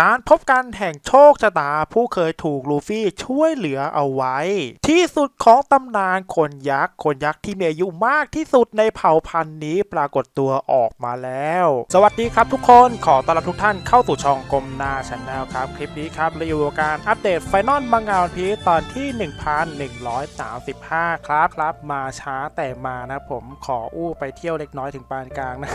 การพบกันแห่งโชคชะตาผู้เคยถูกลูฟี่ช่วยเหลือเอาไว้ ที่สุดของตำนานคนยักษ์คนยักษ์ที่มีอายุมากที่สุดในเผ่าพันธุ์นี้ปรากฏตัวออกมาแล้ว สวัสดีครับทุกคนขอต้อนรับทุกท่านเข้าสู่ช่องกลมนาชแนลครับ คลิปนี้ครับเราอยู่กับการอัปเดตไฟนอลมังงะวันพีตอนที่ 1135 ครับครับ มาช้าแต่มานะผมขออู้ไปเที่ยวเล็กน้อยถึงปานกลางนะ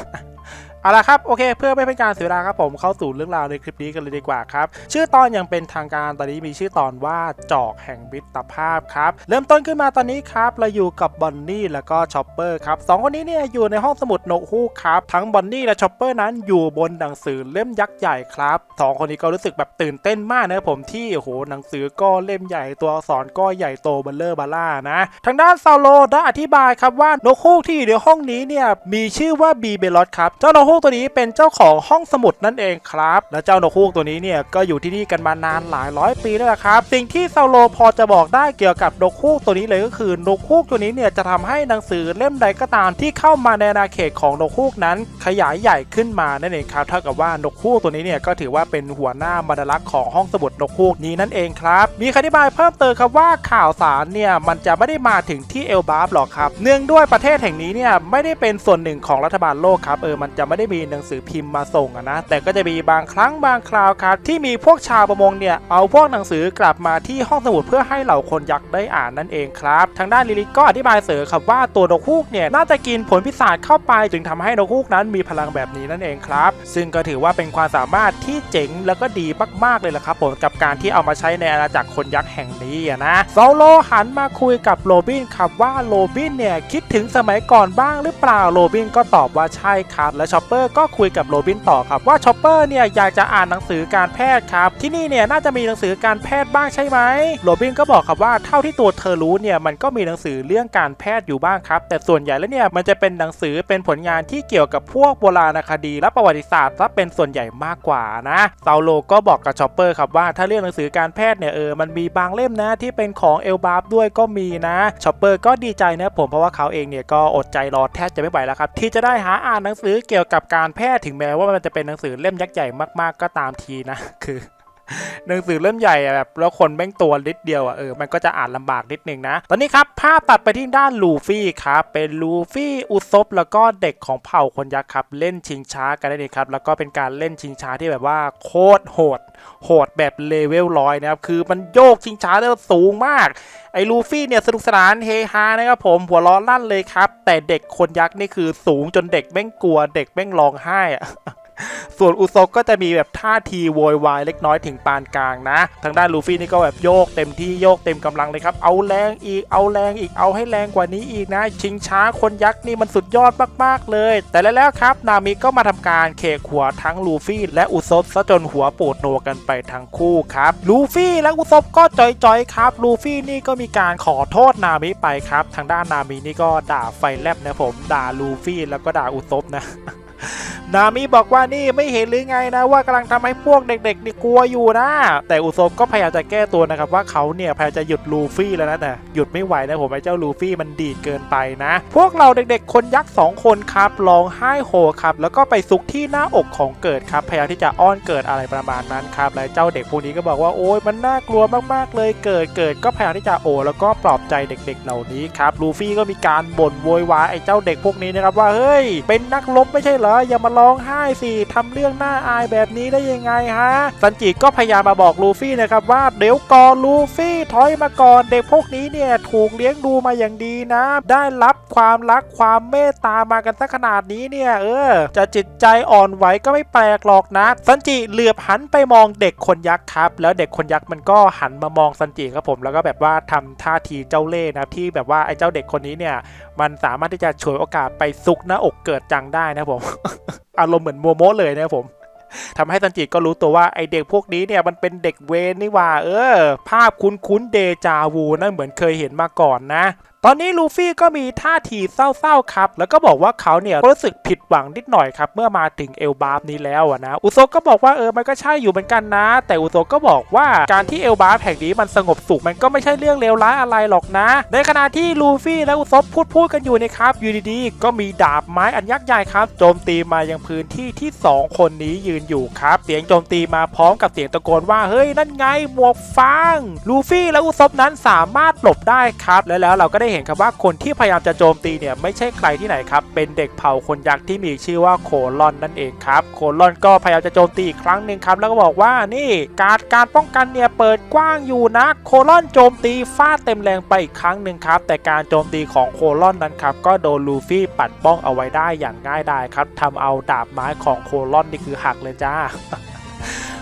เอาละครับโอเค เพื่อไม่เป็นการเสียเวลาครับผมเข้าสู่เรื่องราวในคลิปนี้กันเลยดีกว่าครับ ชื่อตอนยังเป็นทางการตอนนี้มีชื่อตอนว่าจอกแห่งมิตรภาพครับ เริ่มต้นขึ้นมาตอนนี้ครับเราอยู่กับบอนนี่แล้วก็ชอปเปอร์ครับสองคนนี้เนี่ยอยู่ในห้องสมุดโนฮูกครับ ทั้งบอนนี่และชอปเปอร์นั้นอยู่บนหนังสือเล่มยักษ์ใหญ่ครับสองคนนี้ก็รู้สึกแบบตื่นเต้นมากนะผมที่โอ้โหหนังสือก็เล่มใหญ่ตัวอักษรก็ใหญ่โตเบลเลอร์บาล่านะทางด้านซาโลได้อธิบายครับว่าโนฮูกที่อยู่ในห้องนี้เนี่ยมีชื่อว่าบีเบลอสครับเจ้าโนฮูกตัวนี้เป็นเจ้าของห้องสมุดนั่นเองครับ และเจ้าโนฮูกตัวนี้เนี่ยก็อยู่ที่นี่กันมานานหลายร้อยปีแล้วละครับ สิ่งที่ซาโลพอจะบอกได้เกี่ยวกับนกฮูกตัวนี้เลยก็คือนกฮูกตัวนี้เนี่ยจะทำให้หนังสือเล่มใดก็ตามที่เข้ามาในอาณาเขตของนกฮูกนั้น ขยายใหญ่ขึ้นมานั่นเองครับเท่ากับว่านกฮูกตัวนี้เนี่ยก็ถือว่าเป็นหัวหน้าบรรลักษ์ของห้องสมุดนกฮูกนี้นั่นเองครับ มีคำอธิบายเพิ่มเติมครับว่าข่าวสารเนี่ยมันจะไม่ได้มาถึงที่เอลบาฟหรอกครับ เนื่องด้วยประเทศแห่งนี้เนี่ยไม่ได้เป็นส่วนหนึ่งของรัฐบาลโลกครับเออมันจะไม่ได้มีหนังสือพิมพ์มาส่งนะแต่ก็จะมีบางครั้งบางคราวครับที่มีพวกชาวประมงเนี่ยเอาพวกหนังสือกลับมาที่ห้องสมุดเพื่อให้เหล่าคนยักษ์ได้อ่านนั่นเองครับ ทางด้านลิลิก็อธิบายเสริมครับว่าตัวนกฮูกเนี่ยน่าจะกินผลพิศาจเข้าไปจึงทำให้นกฮูกนั้นมีพลังแบบนี้นั่นเองครับ ซึ่งก็ถือว่าเป็นความสามารถที่เจ๋งแล้วก็ดีมากๆเลยละครับผมกับการที่เอามาใช้ในอาณาจักรคนยักษ์แห่งนี้นะโซโลหันมาคุยกับโรบินครับว่าโรบินเนี่ยคิดถึงสมัยก่อนบ้างหรือเปล่าโรบินก็ตอบว่าใช่ครับและชอปเปอร์ก็คุยกับโรบินต่อครับว่าชอปเปอร์เนี่ยอยากจะอ่านหนังสือือการแพทย์ครับ ที่นี่เนี่ยน่าจะมีหนังสือการแพทย์บ้างใช่ไหมโรบินก็บอกครับว่าเท่าที่ตัวเธอรู้เนี่ยมันก็มีหนังสือเรื่องการแพทย์อยู่บ้างครับ แต่ส่วนใหญ่แล้วเนี่ยมันจะเป็นหนังสือเป็นผลงานที่เกี่ยวกับพวกโบราณคดี และประวัติศาสตร์ซะเป็นส่วนใหญ่มากกว่านะเซาโลก็บอกกับชอปเปอร์ครับว่าถ้าเรื่องหนังสือการแพทย์เนี่ยเออมันมีบางเล่มนะที่เป็นของเอลบาฟด้วยก็มีนะชอปเปอร์ก็ดีใจนะผมเพราะว่าเขาเองเนี่ยก็อดใจรอแทบจะไม่ไหวแล้วครับที่จะได้หาอ่านหนังสือเกี่ยวกับการแพทย์ถึงแม้ว่ามันจะเป็นหนังสือเล่มยักษ์ใหญ่มากๆก็ตามทีนะ คือหนังสือเล่มใหญ่แบบแล้วคนแม่งตัวนิดเดียวอะเออมันก็จะอ่านลำบากนิดนึงนะ ตอนนี้ครับ ภาพตัดไปที่ด้านลูฟี่ครับเป็นลูฟี่อุซบแล้วก็เด็กของเผ่าคนยักษ์ครับ เล่นชิงช้ากันได้เลยครับ แล้วก็เป็นการเล่นชิงช้าที่แบบว่าโคตรโหด โหดแบบเลเวลร้อยนะครับ คือมันโยกชิงช้าได้สูงมากไอ้ลูฟี่เนี่ยสนุกสนานเฮฮานะครับผมหัวล้อลั่นเลยครับ แต่เด็กคนยักษ์นี่คือสูงจนเด็กแม่งกลัวเด็กแม่งร้องไห้อะ ส่วนอุซบก็จะมีแบบท่าทีโวยวายเล็กน้อยถึงปานกลางนะ ทางด้านลูฟี่นี่ก็แบบโยกเต็มที่โยกเต็มกำลังเลยครับ เอาแรงอีก เอาแรงอีก เอาให้แรงกว่านี้อีกนะ ชิงช้าคนยักษ์นี่มันสุดยอดมากๆเลย แต่แล้วครับ นามิก็มาทำการเคกหัวทั้งลูฟี่ และอุซบซะจนหัวปูดโนกันไปทั้งคู่ครับ ลูฟี่และอุซบก็จอยๆครับ ลูฟี่นี่ก็มีการขอโทษนามิไปครับ ทางด้านนามินี่ก็ด่าไฟแลบนะผม ด่าลูฟี่แล้วก็ด่าอุซบนะ นามิบอกว่านี่ไม่เห็นหรือไงนะว่ากำลังทำให้พวกเด็กๆนี่กลัวอยู่นะ แต่อุซบก็พยายามจะแก้ตัวนะครับว่าเขาเนี่ยพยายามจะหยุดลูฟี่แล้วนะแต่หยุดไม่ไหวนะผมไอ้เจ้าลูฟี่มันดีดเกินไปนะ พวกเราเด็กๆ คนยักษ์สองคนครับร้องไห้โฮครับแล้วก็ไปซุกที่หน้าอกของเกิดครับพยายามที่จะอ้อนเกิดอะไรประมาณนั้นครับและเจ้าเด็กพวกนี้ก็บอกว่าโอ๊ยมันน่ากลัวมากๆเลยเกิดเกิดก็พยายามที่จะโอแล้วก็ปลอบใจเด็กๆ เหล่านี้ครับลูฟี่ก็มีการบ่นโวยวายไอ้เจ้าเด็กพวกนี้นะครับว่าเฮ้ยเป็นนักรบไม่ใช่เหรออย่ามาร้องไห้สิทำเรื่องน่าอายแบบนี้ได้ยังไงฮะซันจิก็พยายามมาบอกลูฟี่นะครับว่าเดี๋ยวก่อนลูฟี่ถอยมาก่อนเด็กพวกนี้เนี่ยถูกเลี้ยงดูมาอย่างดีนะ ได้รับความรักความเมตตามากันสักขนาดนี้เนี่ยเออ จะจิตใจอ่อนไหวก็ไม่แปลกหรอกนะซันจิเหลือบหันไปมองเด็กคนยักษ์ครับ แล้วเด็กคนยักษ์มันก็หันมามองซันจิครับผมแล้วก็แบบว่าทำท่าทีเจ้าเล่ห์นะที่แบบว่าไอ้เจ้าเด็กคนนี้เนี่ย มันสามารถที่จะฉวยโอกาสไปซุกหน้าอกเกิดจังได้นะผม อารมณ์เหมือนโมโมเลยนะครับผมทำให้ซันจิก็รู้ตัวว่าไอเด็กพวกนี้เนี่ยมันเป็นเด็กเวนนี่ว่า เออ ภาพคุ้นๆเดจาวูนั่นเหมือนเคยเห็นมาก่อนนะ อนนี้ลูฟี่ก็มีท่าทีเศร้าๆครับ แล้วก็บอกว่าเขาเนี่ยรู้สึกผิดหวังนิดหน่อยครับเมื่อมาถึงเอลบาร์นี้แล้วนะอุโซก็บอกว่าเออมันก็ใช่อยู่เหมือนกันนะ แต่อุโซก็บอกว่าการที่เอลบาร์แห่งนี้มันสงบสุขมันก็ไม่ใช่เรื่องเลวร้ายอะไรหรอกนะ ในขณะที่ลูฟี่และอุโซพูดพูดกันอยู่นะครับอยู่ดีๆก็มีดาบไม้อันยักษ์ใหญ่ครับโจมตีมายังพื้นที่ที่สองคนนี้ยืนอยู่ครับ เสียงโจมตีมาพร้อมกับเสียงตะโกนว่าเฮ้ยนั่นไงหมวกฟางลูฟี่และอุซบนั้นสามารถหลบได้ครับและแล้วเราก็ได้เห็น็นครับว่าคนที่พยายามจะโจมตีเนี่ยไม่ใช่ใครที่ไหนครับ เป็นเด็กเผ่าคนยักษ์ที่มีชื่อว่าโคลอนนั่นเองครับ โคลอนก็พยายามจะโจมตีอีกครั้งหนึ่งครับ แล้วก็บอกว่านี่การการป้องกันเนี่ยเปิดกว้างอยู่นะ โคลอนโจมตีฟาดเต็มแรงไปอีกครั้งหนึ่งครับ แต่การโจมตีของโคลอนนั้นครับก็โดนลูฟี่ปัดป้องเอาไว้ได้อย่างง่ายดายครับทำเอาดาบไม้ของโคลอนนี่คือหักเลยจ้า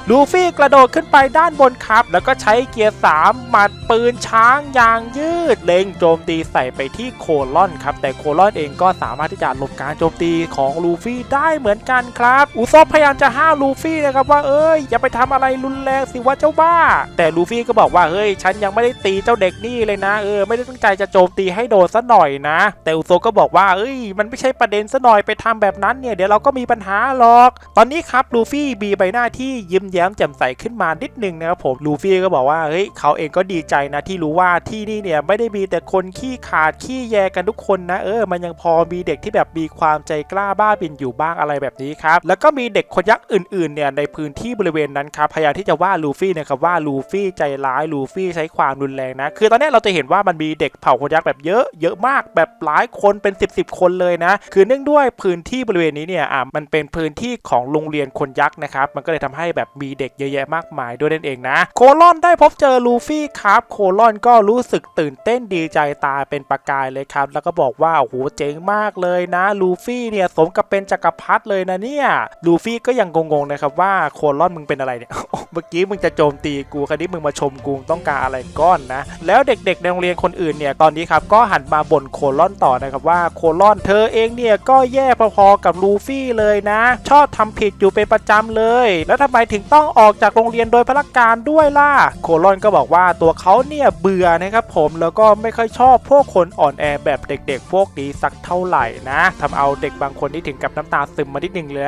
ลูฟี่กระโดดขึ้นไปด้านบนครับ แล้วก็ใช้เกียร์ 3 หมัดปืนช้างยางยืด เล็งโจมตีใส่ไปที่โคลอนครับ แต่โคลอนเองก็สามารถที่จะหลบการโจมตีของลูฟี่ได้เหมือนกันครับ อุซบพยายามจะห้ามลูฟี่นะครับว่าเอ้ยอย่าไปทำอะไรรุนแรงสิวะเจ้าบ้า แต่ลูฟี่ก็บอกว่าเฮ้ยฉันยังไม่ได้ตีเจ้าเด็กนี่เลยนะเออไม่ได้ตั้งใจจะโจมตีให้โดนซะหน่อยนะ แต่อุซบก็บอกว่าเอ้ย มันไม่ใช่ประเด็นซะหน่อยไปทำแบบนั้นเนี่ยเดี๋ยวเราก็มีปัญหาหรอก ตอนนี้ครับลูฟี่มีใบหน้าที่ยิ้มแย้มแจ่มใสขึ้นมานิดนึงนะครับผมลูฟี่ก็บอกว่าเฮ้ยเขาเองก็ดีใจนะที่รู้ว่าที่นี่เนี่ยไม่ได้มีแต่คนขี้ขาดขี้แยกันทุกคนนะเออมันยังพอมีเด็กที่แบบมีความใจกล้าบ้าบินอยู่บ้างอะไรแบบนี้ครับแล้วก็มีเด็กคนยักษ์อื่นๆเนี่ยในพื้นที่บริเวณนั้นครับพยายามที่จะว่าลูฟี่นะครับว่าลูฟี่ใจร้ายลูฟี่ใช้ความรุนแรงนะ คือตอนนี้เราจะเห็นว่ามันมีเด็กเผ่าคนยักษ์แบบเยอะเยอะมากแบบหลายคนเป็น 10บสคนเลยนะ คือเนื่องด้วยพื้นที่บริเวณนี้เนี่ยอะมันเป็นพื้นที่ของโรงเรียนคนยักษ์นะครับมันก็เลยทำให้แบบมีเด็กเยอะแยะมากมายด้วยนั่นเองนะ โคลอนได้พบเจอลูฟี่ครับ โคลอนก็รู้สึกตื่นเต้นดีใจตาเป็นประกายเลยครับ แล้วก็บอกว่าโอ้โหเจ๋งมากเลยนะ ลูฟี่เนี่ยสมกับเป็นจักรพรรดิเลยนะเนี่ย ลูฟี่ก็ยังงงๆนะครับว่าโคลอนมึงเป็นอะไรเนี่ย เมื่อกี้มึงจะโจมตีกูคราวนี้มึงมาชมกูต้องการอะไรก้อนนะ แล้วเด็กๆในโรงเรียนคนอื่นเนี่ยตอนนี้ครับก็หันมาบ่นโคลอนต่อนะครับว่าโคลอนเธอเองเนี่ยก็แย่พอๆกับลูฟี่เลยนะ ชอบทำผิดอยู่เป็นประจำเลย แล้วทำไมถึงต้อง้ออกจากโรงเรียนโดยพละการด้วยล่ะ โคลอนก็บอกว่าตัวเขาเนี่ยเบื่อนะครับผมแล้วก็ไม่ค่อยชอบพวกคนอ่อนแอแบบเด็กๆ พวกนี้สักเท่าไหร่นะทำเอาเด็กบางคนนี่ถึงกับน้ำตาซึมมานิดนึงเลย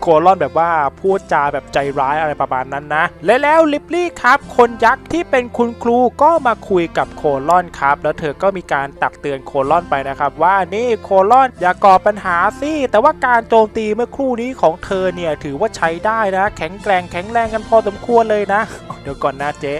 โคลอนแบบว่าพูดจาแบบใจร้ายอะไรประมาณนั้นนะ และแล้วลิปลี่ครับ คนยักษ์ที่เป็นคุณครูก็มาคุยกับโคลอนครับ แล้วเธอก็มีการตักเตือนโคลอนไปนะครับ ว่านี่โคลอนอย่าก่อปัญหาสิแต่ว่าการโจมตีเมื่อครู่นี้ของเธอเนี่ยถือว่าใช้ได้นะ แข็งแกร่งแข็งแรงกันพอสมควรเลยนะ เดี๋ยวก่อนนะเจ๊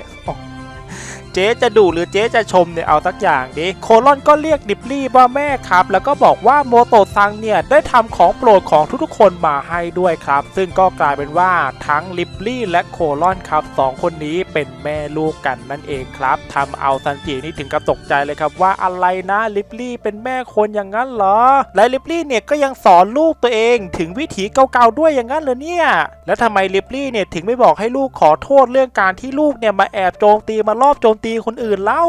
เจ๊จะดูหรือเจ๊จะชมเนี่ยเอาสักอย่างดิโคลอนก็เรียกดิปลี่ว่าแม่ครับ แล้วก็บอกว่าโมโตซังเนี่ยได้ทำของโปรดของทุกๆคนมาให้ด้วยครับ ซึ่งก็กลายเป็นว่าทั้งลิปลี่และโคลอนครับสองคนนี้เป็นแม่ลูกกันนั่นเองครับทำเอาซันจินี่ถึงกับตกใจเลยครับว่าอะไรนะลิปลี่เป็นแม่คนอย่างนั้นเหรอ และลิปลี่เนี่ยก็ยังสอนลูกตัวเองถึงวิถีเก่าๆด้วยอย่างนั้นเหรอเนี่ย แล้วทำไมลิปลี่เนี่ยถึงไม่บอกให้ลูกขอโทษเรื่องการที่ลูกเนี่ยมาแอบโจมตีมารอบโจมตีีคนอื่นเล่า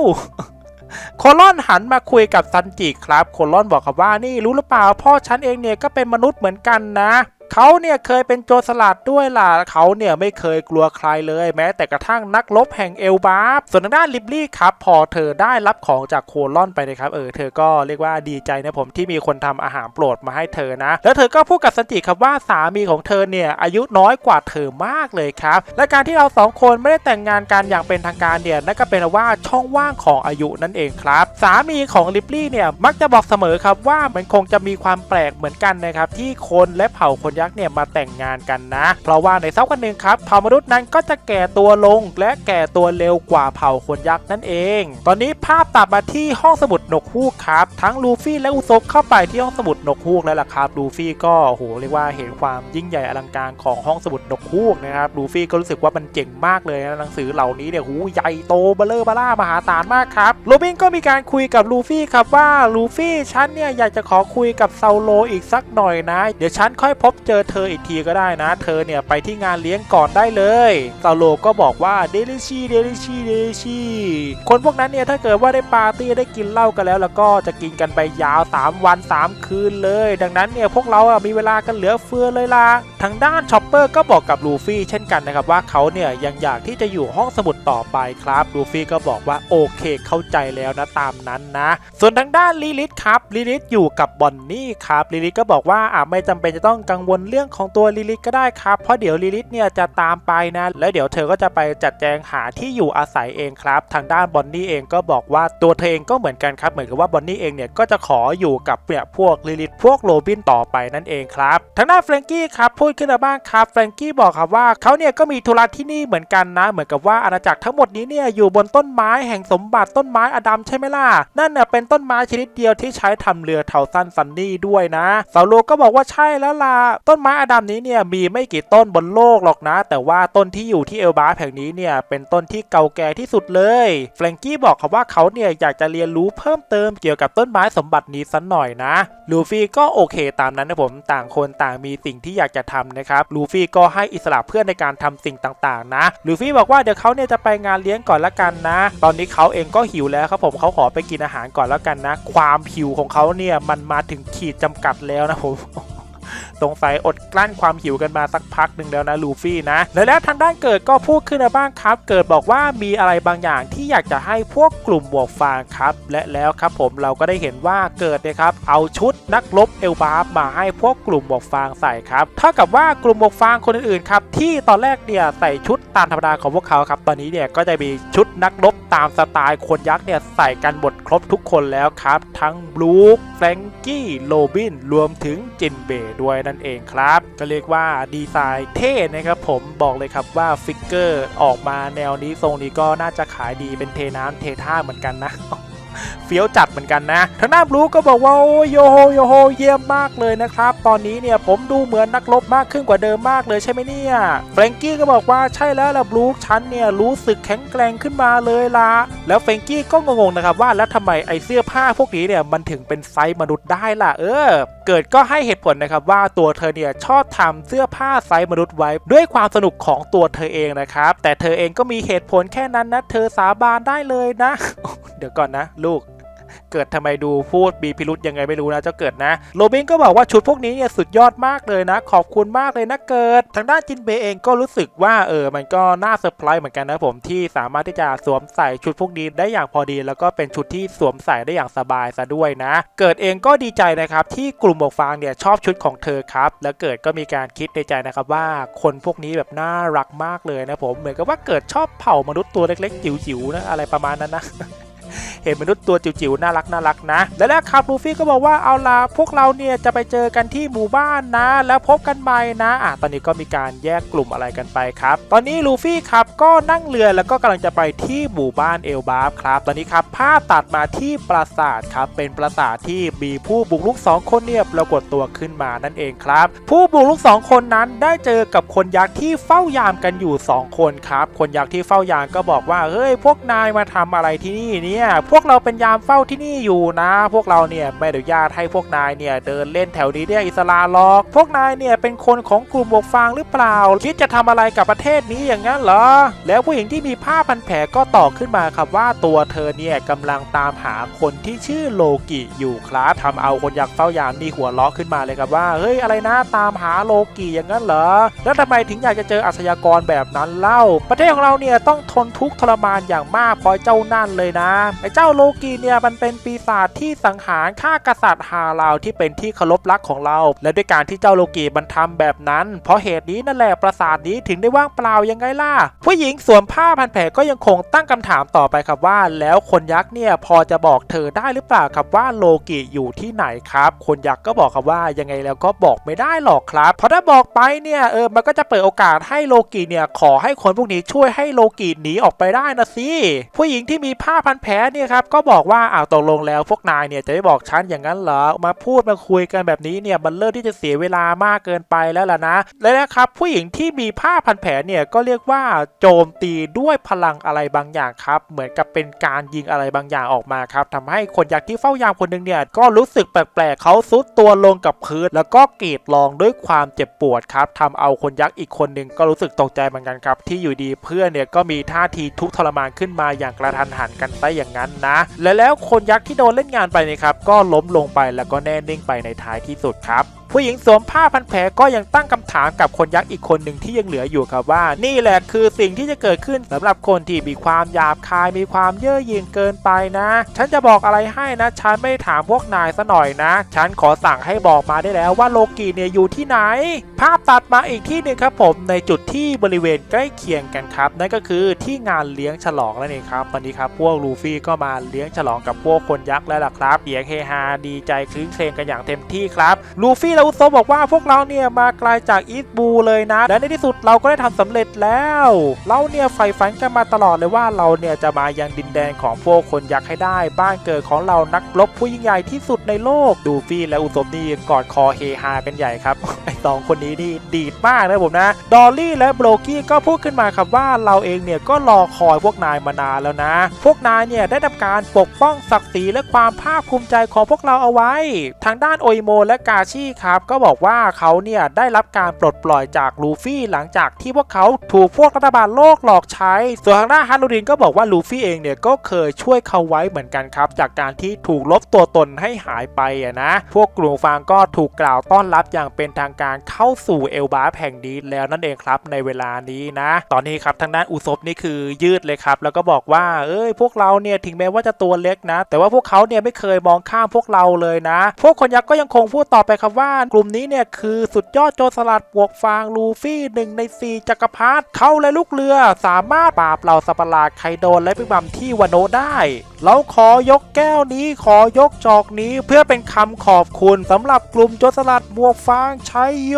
โคลอนหันมาคุยกับซันจิครับ โคลอนบอกครับว่านี่รู้หรือเปล่าพ่อฉันเองเนี่ยก็เป็นมนุษย์เหมือนกันนะ เขาเนี่ยเคยเป็นโจรสลัดด้วยล่ะเขาเนี่ยไม่เคยกลัวใครเลยแม้แต่กระทั่งนักรบแห่งเอลบาร์ส่วนทางด้านลิบลี่ครับพอเธอได้รับของจากโคลอนไปนะครับเออเธอก็เรียกว่าดีใจนะผมที่มีคนทำอาหารโปรดมาให้เธอนะ แล้วเธอก็พูดกับซันจิครับว่าสามีของเธอเนี่ยอายุน้อยกว่าเธอมากเลยครับและการที่เราสองคนไม่ได้แต่งงานกันอย่างเป็นทางการเนี่ยนั่นก็เป็นว่าช่องว่างของอายุนั่นเองครับ สามีของลิบลี่เนี่ยมักจะบอกเสมอครับว่ามันคงจะมีความแปลกเหมือนกันนะครับที่คนและเผ่าคนยักษ์เนี่ยมาแต่งงานกันนะ เพราะว่าในสักวันหนึ่งครับเผ่ามนุษย์นั้นก็จะแก่ตัวลงและแก่ตัวเร็วกว่าเผ่าคนยักษ์นั่นเอง ตอนนี้ภาพตัดมาที่ห้องสมุดนกฮูกครับ ทั้งลูฟี่และอุซบเข้าไปที่ห้องสมุดนกฮูกแล้วล่ะครับลูฟี่ก็โหเรียกว่าเห็นความยิ่งใหญ่อลังการของห้องสมุดนกฮูกนะครับลูฟี่ก็รู้สึกว่ามันเจ๋งมากเลยนะหนังสือเหล่านี้เนี่ยหูใหญ่โตเบลเลอร์บล่ามหาศาลมากครับโรบินก็มีการคุยกับลูฟี่ครับว่าลูฟี่ฉันเนี่ยอยากจะขอคุยกับเซาโลอีกสักหน่อยนะ เดี๋ยวฉันค่อยพบเจอเธออีกทีก็ได้นะ เธอเนี่ยไปที่งานเลี้ยงก่อนได้เลยเซาโลก็บอกว่าเดลิชีเดลิชีเดลิชีคนพวกนั้นเนี่ยถ้าเกิดว่าได้ปาร์ตี้ได้กินเหล้ากันแล้ว แล้วก็จะกินกันไปยาว 3 วัน 3 คืนเลย ดังนั้นเนี่ยพวกเราอะมีเวลากันเหลือเฟือเลยล่ะทางด้านชอปเปอร์ก็บอกกับลูฟี่เช่นกันนะครับว่าเขาเนี่ยยังอยากที่จะอยู่ห้องสมุดต่อไปครับลูฟี่ก็บอกว่าโอเคเข้าใจแล้วนะตามนั้นนะ ส่วนทางด้านลิลิทครับลิลิทอยู่กับบอนนี่ครับลิลิทก็บอกว่าอ่าไม่จำเป็นจะต้องกังวลเรื่องของตัวลิลิทก็ได้ครับ เพราะเดี๋ยวลิลิทเนี่ยจะตามไปนะ แล้วเดี๋ยวเธอก็จะไปจัดแจงหาที่อยู่อาศัยเองครับ ทางด้านบอนนี่เองก็บอกว่าตัวเธอเองก็เหมือนกันครับ เหมือนกับว่าบอนนี่เองเนี่ยก็จะขออยู่กับเนี่ยพวกลิลิทพวกโรบินต่อไปนั่นเองครับ ทางด้านแฟรงกี้ครับพูดขึ้นมาบ้างครับแฟรงกี้บอกครับว่าเขาเนี่ยก็มีธุระที่นี่เหมือนกันนะ เหมือนกับว่าอาณาจักรทั้งหมดนี้เนี่ยอยู่บนต้นไม้แห่งสมบัติต้นไม้อดัมใช่ไหมล่ะนั่นเนี่ยเป็นต้นไม้ชนิดเดียวที่ใช้ทำเรือเทาสั้นซันนี่ด้วยนะซาโลก็บอกว่าใช่แล้วล่ะต้นไม้อดัมนี้เนี่ยมีไม่กี่ต้นบนโลกหรอกนะ แต่ว่าต้นที่อยู่ที่เอลบาแห่งนี้เนี่ยเป็นต้นที่เก่าแก่ที่สุดเลยแฟรงกี้บอกครับว่าเขาเนี่ยอยากจะเรียนรู้เพิ่มเติมเกี่ยวกับต้นไม้สมบัตินี้สักหน่อยนะลูฟี่ก็โอเคตามนั้นนะผมต่างคนต่างมีสิ่งที่อยากจะทำนะครับลูฟี่ก็ให้อิสระเพื่อนในการทำสิ่งต่างๆ นะลูฟี่บอกว่าเดี๋ยวเขาเนี่ยจะไปงานเลี้ยงก่อนละกันนะ ตอนนี้เขาเองก็หิวแล้วครับผมเขาขอไปกินอาหารก่อนแล้วกันนะ ความหิวของเขาเนี่ยมันมาถึงขีดจำกัดแล้วนะผม สงสัยอดกลั้นความหิวกันมาสักพักหนึ่งแล้วนะลูฟี่นะและแล้วทางด้านเกิดก็พูดขึ้นมาบ้างครับ เกิดบอกว่ามีอะไรบางอย่างที่อยากจะให้พวกกลุ่มบวกฟางครับ และแล้วครับผมเราก็ได้เห็นว่าเกิดนะครับเอาชุดนักลบเอลบาร์มาให้พวกกลุ่มบวกฟางใส่ครับเท่ากับว่ากลุ่มบวกฟางคนอื่นๆครับที่ตอนแรกเนี่ยใส่ชุด ตามธรรมดาของพวกเขาครับ ตอนนี้เนี่ยก็จะมีชุดนักรบตามสไตล์คนยักษ์เนี่ยใส่กันหมดครบทุกคนแล้วครับ ทั้งบลูคแฟรงกี้โรบิน รวมถึงจินเบย์ด้วยนั่นเองครับ ก็เรียกว่าดีไซน์เท่นะครับผมบอกเลยครับว่าฟิกเกอร์ออกมาแนวนี้ทรงนี้ก็น่าจะขายดีเป็นเทน้ำเทท่าเหมือนกันนะ เฟี้ยวจัดเหมือนกันนะทางด้านบลูก็บอกว่าโอ้ยโยโฮโยโฮเยี่ยมมากเลยนะครับ ตอนนี้เนี่ยผมดูเหมือนนักรบมากขึ้นกว่าเดิมมากเลยใช่ไหมเนี่ยแฟรงกี้ก็บอกว่าใช่แล้วล่ะบลูฉันเนี่ยรู้สึกแข็งแกร่งขึ้นมาเลยละแล้วแฟรงกี้ก็งงๆนะครับว่าแล้วทำไมไอเสื้อผ้าพวกนี้เนี่ยมันถึงเป็นไซส์มนุษย์ได้ล่ะเออ เกิดก็ให้เหตุผลนะครับว่าตัวเธอเนี่ยชอบทำเสื้อผ้าไซส์มนุษย์ไว้ ด้วยความสนุกของตัวเธอเองนะครับแต่เธอเองก็มีเหตุผลแค่นั้นนะเธอสาบานได้เลยนะ เดี๋ยวก่อนนะลก เกิดทำไมดูพูดมีพิรุษยังไงไม่รู้นะเจ้าเกิดนะ โรบินก็บอกว่าชุดพวกนี้เนี่ยสุดยอดมากเลยนะ ขอบคุณมากเลยนะเกิด ทางด้านจินเบเองก็รู้สึกว่าเออมันก็น่าเซอร์ไพรส์เหมือนกันนะผมที่สามารถที่จะสวมใส่ชุดพวกนี้ได้อย่างพอดี แล้วก็เป็นชุดที่สวมใส่ได้อย่างสบายซะด้วยนะ เกิดเองก็ดีใจนะครับที่กลุ่มบวกฟางเนี่ยชอบชุดของเธอครับ แล้วเกิดก็มีการคิดในใจนะครับว่าคนพวกนี้แบบน่ารักมากเลยนะผมเหมือนกับว่าเกิดชอบเผ่ามนุษย์ตัวเล็กๆจิ๋วๆนะอะไรประมาณนั้นนะ เห็นมนุษย์ตัวจิ๋วๆน่ารักน่ารักนะ และแล้วครับลูฟี่ก็บอกว่าเอาล่ะพวกเราเนี่ยจะไปเจอกันที่หมู่บ้านนะ แล้วพบกันใหม่นะอะตอนนี้ก็มีการแยกกลุ่มอะไรกันไปครับ ตอนนี้ลูฟี่ครับก็นั่งเรือแล้วก็กำลังจะไปที่หมู่บ้านเอลบาร์ครับ ตอนนี้ครับภาพตัดมาที่ปราสาทครับเป็นปราสาทที่มีผู้บุกรุกสองคนเนี่ยปรากฏตัวขึ้นมานั่นเองครับ ผู้บุกรุกสองคนนั้นได้เจอกับคนยักษ์ที่เฝ้ายามกันอยู่สองคนครับ คนยักษ์ที่เฝ้ายามก็บอกว่าเฮ้ยพวกนายมาทำอะไรที่นี่เนี่ยพวกเราเป็นยามเฝ้าที่นี่อยู่นะ พวกเราเนี่ยไม่อนุญาตให้พวกนายเนี่ยเดินเล่นแถวนี้ได้อิสระหรอก พวกนายเนี่ยเป็นคนของกลุ่มบวกฟางหรือเปล่า คิดจะทำอะไรกับประเทศนี้อย่างนั้นเหรอ แล้วผู้หญิงที่มีผ้าพันแผลก็ตอบขึ้นมาครับว่าตัวเธอเนี่ยกำลังตามหาคนที่ชื่อโลกิอยู่ครับทำเอาคนอยากเฝ้ายามนี่หัวเราะขึ้นมาเลยครับว่าเฮ้ยอะไรนะตามหาโลกิอย่างนั้นเหรอ แล้วทำไมถึงอยากจะเจออาชญากรแบบนั้นเล่า ประเทศของเราเนี่ยต้องทนทุกข์ทรมานอย่างมากเพราะเจ้านั่นเลยนะไอ้เจ้าโลกิเนี่ยมันเป็นปีศาจที่สังหารฆ่ากษัตริย์ฮาลาวที่เป็นที่เคารพรักของเรา และด้วยการที่เจ้าโลกิมันทำแบบนั้น เพราะเหตุนี้นั่นแหละปราสาทนี้ถึงได้ว่างเปล่ายังไงล่ะ ผู้หญิงสวมผ้าพันแผลก็ยังคงตั้งคำถามต่อไปครับว่า แล้วคนยักษ์เนี่ยพอจะบอกเธอได้หรือเปล่าครับว่าโลกิอยู่ที่ไหนครับ คนยักษ์ก็บอกครับว่ายังไงแล้วก็บอกไม่ได้หรอกครับ เพราะถ้าบอกไปเนี่ยเออมันก็จะเปิดโอกาสให้โลกิเนี่ยขอให้คนพวกนี้ช่วยให้โลกิหนีออกไปได้นะสิผู้หญิงที่มีผ้าพันแผลเนี่ยครับก็บอกว่าอ้าวตกลงแล้วพวกนายเนี่ยจะไม่บอกฉันอย่างนั้นเหรอมาพูดมาคุยกันแบบนี้เนี่ยมันเริ่มที่จะเสียเวลามากเกินไปแล้วล่ะนะ และนะครับผู้หญิงที่มีผ้าพันแผลเนี่ยก็เรียกว่าโจมตีด้วยพลังอะไรบางอย่างครับ เหมือนกับเป็นการยิงอะไรบางอย่างออกมาครับทำให้คนยักษ์ที่เฝ้ายามคนหนึ่งเนี่ยก็รู้สึกแปลกๆเขาซุดตัวลงกับพื้น แล้วก็กรีดร้องด้วยความเจ็บปวดครับทำเอาคนยักษ์อีกคนหนึ่งก็รู้สึกตกใจเหมือนกันครับ ที่อยู่ดีเพื่อนเนี่ยก็มีท่าทีทุกทรมานขึ้นมาอย่างกระทันหันกันไปอย่างนั้นนะ และแล้วคนยักษ์ที่โดนเล่นงานไปนะครับก็ล้มลงไปแล้วก็แน่นิ่งไปในท้ายที่สุดครับ ผู้หญิงสวมผ้าพันแผลก็ยังตั้งคำถามกับคนยักษ์อีกคนหนึ่งที่ยังเหลืออยู่ครับว่า นี่แหละคือสิ่งที่จะเกิดขึ้นสำหรับคนที่มีความหยาบคายมีความเย่อหยิ่งเกินไปนะ ฉันจะบอกอะไรให้นะ ฉันไม่ถามพวกนายซะหน่อยนะ ฉันขอสั่งให้บอกมาได้แล้วว่าโลกีเนี่ยอยู่ที่ไหน ภาพตัดมาอีกที่หนึ่งครับผมในจุดที่บริเวณใกล้เคียงกันครับ นั่นก็คือที่งานเลี้ยงฉลองนั่นเองครับตอนนี้ครับพวกลูฟี่ก็มาเลี้ยงฉลองกับพวกคนยักษ์แล้วล่ะครับเสียงเฮฮาดีใจคลื้นเครงกันอย่างเต็มที่ครับลูฟี่ละอุโซบอกว่าพวกเราเนี่ยมาไกลจากอีสบูเลยนะ และในที่สุดเราก็ได้ทำสำเร็จแล้ว เราเนี่ยใฝ่ฝันกันมาตลอดเลยว่าเราเนี่ยจะมายังดินแดนของพวกคนยักษ์ให้ได้ บ้านเกิดของเรานักรบผู้ยิ่งใหญ่ที่สุดในโลก ดูฟี่และอุโซนี่กอดคอเฮฮากันใหญ่ครับไอสองคนนี้นี่ดีดมากนะผมนะ ดอลลี่และโบรกี้ก็พูดขึ้นมาครับว่าเราเองเนี่ยก็รอคอยพวกนายมานานแล้วนะ พวกนายเนี่ยได้ทำการปกป้องศักดิ์ศรีและความภาคภูมิใจของพวกเราเอาไว้ ทางด้านโอิโมและกาชิครับก็บอกว่าเขาเนี่ยได้รับการปลดปล่อยจากลูฟี่หลังจากที่พวกเขาถูกพวกรัฐบาลโลกหลอกใช้ ส่วนทางด้านฮารุรินก็บอกว่าลูฟี่เองเนี่ยก็เคยช่วยเขาไว้เหมือนกันครับ จากการที่ถูกลบตัวตนให้หายไปอะนะ พวกกลุ่มฟางก็ถูกกล่าวต้อนรับอย่างเป็นทางการเข้าสู่เอลบาแห่งนี้แล้วนั่นเองครับในเวลานี้นะ ตอนนี้ครับทางด้านอุซบนี่คือยืดเลยครับ แล้วก็บอกว่า เอ้ย พวกเราเนี่ยถึงแม้ว่าจะตัวเล็กนะ แต่ว่าพวกเขาเนี่ยไม่เคยมองข้ามพวกเราเลยนะ พวกคนยักษ์ก็ยังคงพูดต่อไปครับว่ากลุ่มนี้เนี่ยคือสุดยอดโจรสลัดปวกฟางลูฟี่หนึ่งในสี่จักรพรรดิเขาและลูกเรือสามารถปราบเหล่าสัประหลาดไคโดนและปิบัมที่วโนได้เราขอยกแก้วนี้ขอยกจอกนี้เพื่อเป็นคำขอบคุณสำหรับกลุ่มโจรสลัดบวกฟางชัยโย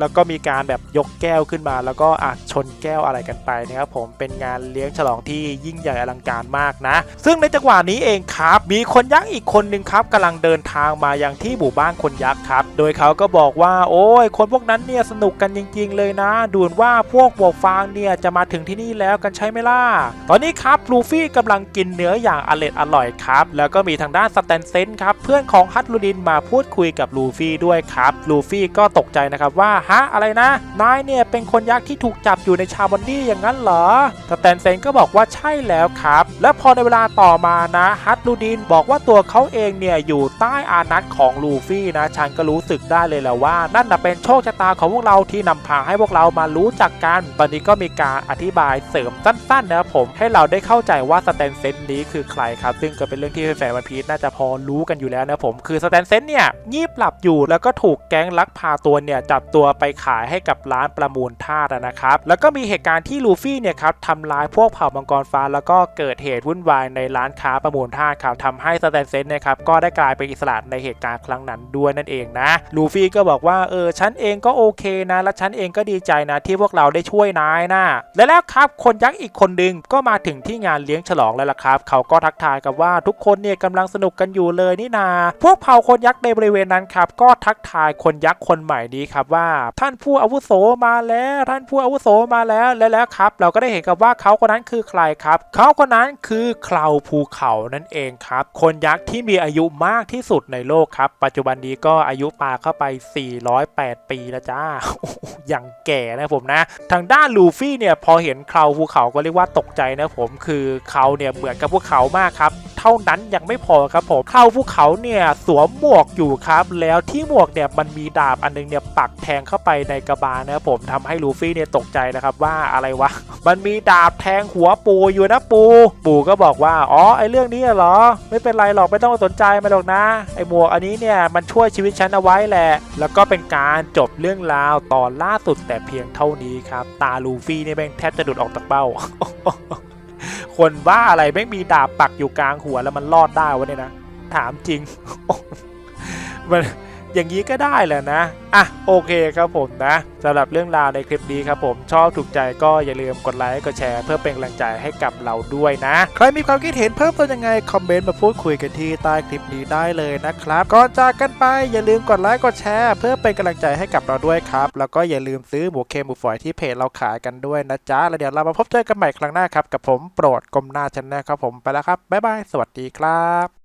แล้วก็มีการแบบยกแก้วขึ้นมา แล้วก็อะชนแก้วอะไรกันไปนะครับผมเป็นงานเลี้ยงฉลองที่ยิ่งใหญ่อลังการมากนะ ซึ่งในจังหวะนี้เองครับ มีคนยักษ์อีกคนหนึ่งครับกำลังเดินทางมายังที่หมู่บ้านคนยักษ์ครับ โดยเขาก็บอกว่า โอ้ย คนพวกนั้นเนี่ยสนุกกันจริง ๆ เลยนะ ดูนว่าพวกบวกฟางเนี่ยจะมาถึงที่นี่แล้วกันใช่ไหมล่ะตอนนี้ครับลูฟี่กำลังกินเนื้อื้ออย่างอร่อยอร่อยครับ แล้วก็มีทางด้านสแตนเซนครับเพื่อนของฮัตลูดินมาพูดคุยกับลูฟี่ด้วยครับลูฟี่ก็ตกใจนะครับว่าฮะอะไรนะนายเนี่ยเป็นคนยักษ์ที่ถูกจับอยู่ในชาบอนดี้อย่างนั้นเหรอสแตนเซนก็บอกว่าใช่แล้วครับ และพอในเวลาต่อมานะฮัตลูดินบอกว่าตัวเขาเองเนี่ยอยู่ใต้อานัตของลูฟี่นะฉันก็รู้สึกได้เลยแหละว่า นั่นน่ะเป็นโชคชะตาของพวกเราที่นำพาให้พวกเรามารู้จักกัน ตอนนี้ก็มีการอธิบายเสริมสั้นๆนะครับผมให้เราได้เข้าใจว่าสแตนเซนนี้คือใครครับ ซึ่งก็เป็นเรื่องที่แฟนวันพีชน่าจะพอรู้กันอยู่แล้วนะผมคือสแตนเซนเนี่ยงีบหลับอยู่แล้วก็ถูกแก๊งลักพาตัวเนี่ยจับตัวไปขายให้กับร้านประมูลทาสนะครับแล้วก็มีเหตุการณ์ที่ลูฟี่เนี่ยครับทำลายพวกเผ่ามังกรฟ้า แล้วก็เกิดเหตุวุ่นวายในร้านค้าประมูลทาสครับทำให้สแตนเซนนะครับก็ได้กลายเป็นอิสระในเหตุการณ์ครั้งนั้นด้วยนั่นเองนะลูฟี่ก็บอกว่าเออฉันเองก็โอเคนะ และฉันเองก็ดีใจนะที่พวกเราได้ช่วยนายนะและแล้วครับคนยักษ์อีกคนนึงก็มาถึงที่งานเลี้ยงฉลองแล้วล่ะครับเขาก็ทักทายกับว่าทุกคนเนี่ยกำลังสนุกกันอยู่เลยนี่นา พวกเผ่าคนยักษ์ในบริเวณนั้นครับก็ทักทายคนยักษ์คนใหม่นี้ครับว่า ท่านผู้อาวุโสมาแล้ว ท่านผู้อาวุโสมาแล้วและแล้วครับ เราก็ได้เห็นกับว่าเขาคนนั้นคือใครครับ เขาคนนั้นคือเคลาวภูเขานั่นเองครับ คนยักษ์ที่มีอายุมากที่สุดในโลกครับ ปัจจุบันนี้ก็อายุปาเข้าไป 408 ปีแล้วจ้าอย่างแก่นะผมนะ ทางด้านลูฟี่เนี่ยพอเห็นเคลาวภูเขาก็เรียกว่าตกใจนะผมคือเขาเนี่ยเหมือนกับพวกเขามากครับเท่านั้นยังไม่พอครับผมเคลาภูเขาเนี่ยสวมหมวกอยู่ครับ แล้วที่หมวกเนี่ยมันมีดาบอันนึงเนี่ยปักแทงเข้าไปในกระบาลนะครับผมทำให้ลูฟี่เนี่ยตกใจนะครับว่าอะไรวะ มันมีดาบแทงหัวปูอยู่นะปู ปูก็บอกว่าอ๋อไอเรื่องนี้เหรอ ไม่เป็นไรหรอกไม่ต้องสนใจมันหรอกนะไอหมวกอันนี้เนี่ยมันช่วยชีวิตฉันเอาไว้แหละ แล้วก็เป็นการจบเรื่องราวตอนล่าสุดแต่เพียงเท่านี้ครับตาลูฟี่เนี่ยแม่งแทบจะดุดออกจากเบ้า คนบ้าอะไรไม่มีดาบปักอยู่กลางหัวแล้วมันรอดได้วะเนี่ยนะ ถามจริง มัน อย่างนี้ก็ได้แหละนะ อะโอเคครับผมนะสำหรับเรื่องราวในคลิปนี้ครับผมชอบถูกใจก็อย่าลืมกดไลค์กดแชร์เพื่อเป็นกำลังใจให้กับเราด้วยนะ ใครมีความคิดเห็นเพิ่มเติมยังไง คอมเมนต์มาพูดคุยกันที่ใต้คลิปนี้ได้เลยนะครับก่อนจากกันไปอย่าลืมกดไลค์กดแชร์เพื่อเป็นกำลังใจให้กับเราด้วยครับ แล้วก็อย่าลืมซื้อหมูเค็มหมูฝอยที่เพจเราขายกันด้วยนะจ๊ะแล้วเดี๋ยวเรามาพบเจอกันใหม่ครั้งหน้าครับกับผมโปรดกลมหน้าชันแนลครับผมไปแล้วครับบ๊ายบายสวัสดีครับ